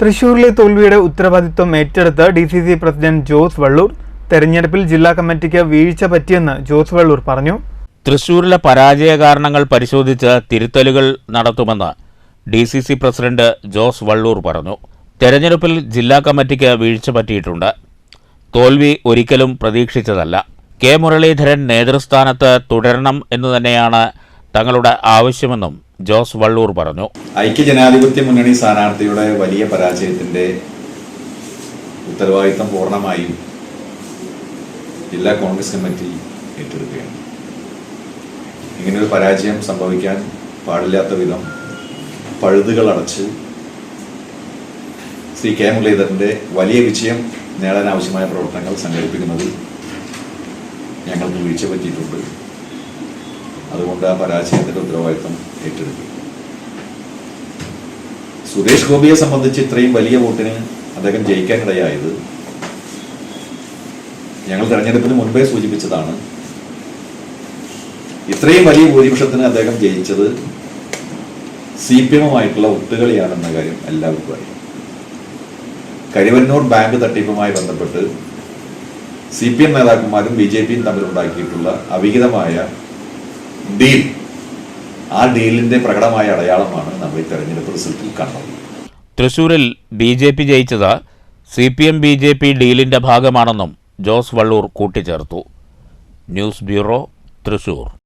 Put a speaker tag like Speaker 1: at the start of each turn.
Speaker 1: തൃശൂരിലെ തോൽവിയുടെ ഉത്തരവാദിത്വം ഏറ്റെടുത്ത് D C C president Jose Valloor തെരഞ്ഞെടുപ്പിൽ ജില്ലാ കമ്മിറ്റിക്ക് വീഴ്ച പറ്റിയെന്ന് ജോസ് വള്ളൂർ പറഞ്ഞു.
Speaker 2: തൃശൂരിലെ പരാജയ കാരണങ്ങൾ പരിശോധിച്ച് തിരുത്തലുകൾ നടത്തുമെന്ന് D C C president Jose Valloor പറഞ്ഞു. തെരഞ്ഞെടുപ്പിൽ ജില്ലാ കമ്മിറ്റിക്ക് വീഴ്ച പറ്റിയിട്ടുണ്ട്. തോൽവി ഒരിക്കലും പ്രതീക്ഷിച്ചതല്ല. കെ മുരളീധരൻ നേതൃസ്ഥാനത്ത് തുടരണം എന്നു തന്നെയാണ് തങ്ങളുടെ ആവശ്യമെന്നും ജോസ് വള്ളൂർ പറഞ്ഞു.
Speaker 3: ഐക്യ ജനാധിപത്യ മുന്നണി സ്ഥാനാർത്ഥിയുടെ വലിയ പരാജയത്തിന്റെ ഉത്തരവാദിത്തം പൂർണമായും ജില്ലാ കോൺഗ്രസ് കമ്മിറ്റി ഏറ്റെടുക്കുകയാണ്. ഇങ്ങനൊരു പരാജയം സംഭവിക്കാൻ പാടില്ലാത്ത വിധം പഴുതുകൾ അടച്ച് ശ്രീ കെ മുരളീധരന്റെ വലിയ വിജയം നേടാൻ ആവശ്യമായ പ്രവർത്തനങ്ങൾ സംഘടിപ്പിക്കുന്നതിൽ ഞങ്ങൾക്ക് വീഴ്ച പറ്റിയിട്ടുണ്ട്. അതുകൊണ്ട് ആ പരാജയത്തിന്റെ ഉത്തരവാദിത്വം ഏറ്റെടുക്കും. സുരേഷ് ഗോപിയെ സംബന്ധിച്ച് ഇത്രയും വലിയ വോട്ടിന് അദ്ദേഹം ജയിക്കാൻ ജയിക്കാനിടയായത് ഞങ്ങൾ തെരഞ്ഞെടുപ്പിന് മുൻപേ സൂചിപ്പിച്ചതാണ്. ഇത്രയും വലിയ ഭൂരിപക്ഷത്തിന് അദ്ദേഹം ജയിച്ചത് സി പി എമ്മുമായിട്ടുള്ള ഒത്തുകളിയാണെന്ന കാര്യം എല്ലാവർക്കും അറിയാം. കഴിവന്നൂർ ബാങ്ക് തട്ടിപ്പുമായി ബന്ധപ്പെട്ട് സി പി എം നേതാക്കന്മാരും ബി ജെ പിയും തമ്മിലുണ്ടാക്കിയിട്ടുള്ള അവിഹിതമായ ഡീൽ. ആ ഡീലിന്റെ പ്രകടമായ അടയാളമാണ് നമ്മൾ ഈ തെരഞ്ഞെടുപ്പ് റിസൾട്ടിൽ കണ്ടത്.
Speaker 2: തൃശൂരിൽ ബി ജെ പി ജയിച്ചത് C P M B J P ഡീലിന്റെ ഭാഗമാണെന്നും ജോസ് വള്ളൂർ കൂട്ടിച്ചേർത്തു. News bureau Thrissur.